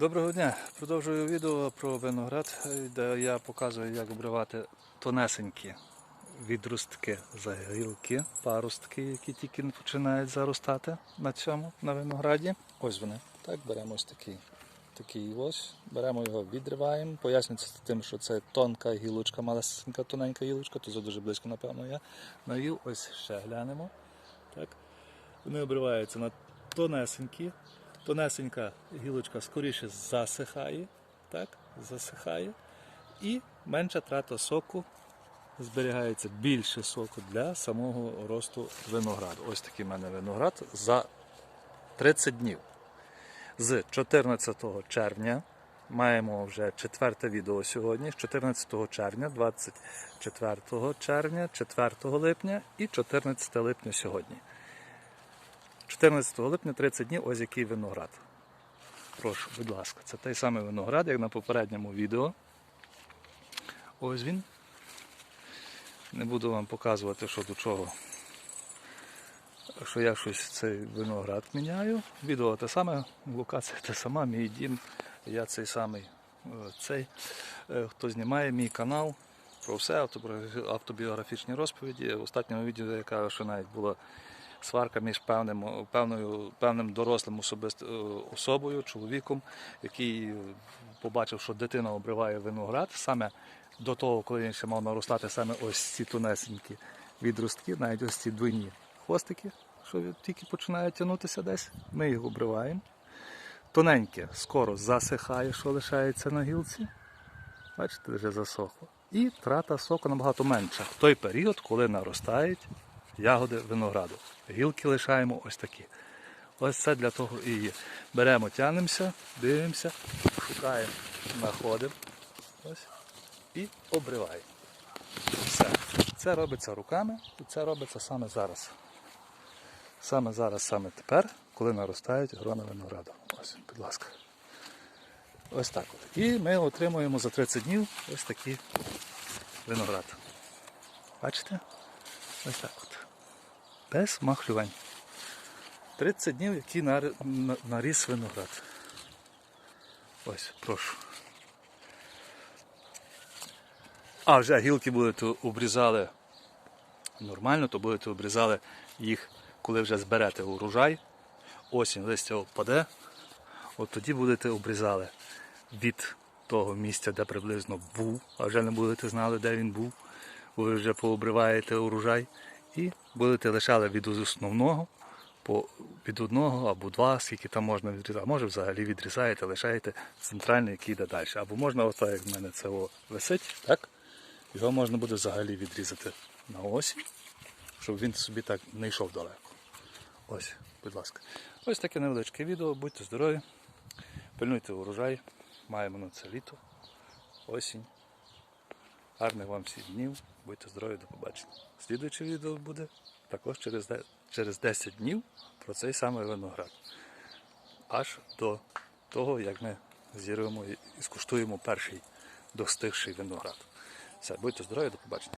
Доброго дня! Продовжую відео про виноград, де я показую, як обривати тонесенькі відростки загілки, паростки, які тільки починають заростати на цьому, на винограді. Ось вони. Так, беремо ось такий. Такий ось, беремо його, відриваємо. Пояснюється тим, що це тонка гілочка, малесенька, тоненька гілочка, то за дуже близько, напевно, я навів. Ось ще глянемо. Так. Вони обриваються на тонесенькі. Тонесенька гілочка скоріше засихає, так, засихає. І менша трата соку, зберігається більше соку для самого росту винограду. Ось такий в мене виноград за 30 днів. З 14 червня маємо вже четверте відео сьогодні, з 14 червня, 24 червня, 4 липня і 14 липня сьогодні. 14 липня 30 днів ось який виноград. Прошу, будь ласка, це той самий виноград, як на попередньому відео. Ось він. Не буду вам показувати, що до чого. Що я щось цей виноград міняю. Відео те саме, локація те сама, мій дім. Я цей самий е, цей, е, хто знімає мій канал про все, автобіографічні розповіді. В останньому відео я кажу, що навіть була сварка між певним, певною, певним дорослим особист, особою, чоловіком, який побачив, що дитина обриває виноград. Саме до того, коли він ще мав наростати саме ось ці тонесенькі відростки, навіть ось ці двойні хвостики, що тільки починають тягнутися десь, ми їх обриваємо. Тоненьке скоро засихає, що лишається на гілці. Бачите, вже засохло. І трата соку набагато менша в той період, коли наростають ягоди винограду. Гілки лишаємо ось такі. Ось це для того і є. Беремо, тянемося, дивимося, шукаємо, знаходимо ось, і обриваємо. Все. Це робиться руками і це робиться саме зараз. Саме зараз, саме тепер, коли наростають грони винограду. Ось, будь ласка. Ось так от. І ми отримуємо за 30 днів ось такий виноград. Бачите? Ось так от. Без махлювань. 30 днів, який наріс виноград. Ось, прошу. А вже гілки будете обрізали нормально, то будете обрізали їх, коли вже зберете урожай. Осінь листя впаде. От тоді будете обрізали від того місця, де приблизно був, а вже не будете знали, де він був. Ви вже пообриваєте урожай і будете лишали від основного по, від одного або два, скільки там можна відрізати. А може взагалі відрізаєте, лишаєте центральний, який йде далі. Або можна, ось так, як в мене це висить, так? Його можна буде взагалі відрізати на осінь, щоб він собі так не йшов далеко. Ось, будь ласка. Ось таке невеличке відео. Будьте здорові, пильнуйте урожай. Маємо на це літо, осінь. Гарних вам всіх днів. Будьте здорові, до побачення. Слідуюче відео буде також через, через 10 днів про цей самий виноград. Аж до того, як ми зірвемо і скуштуємо перший достигший виноград. Все, будьте здорові, до побачення.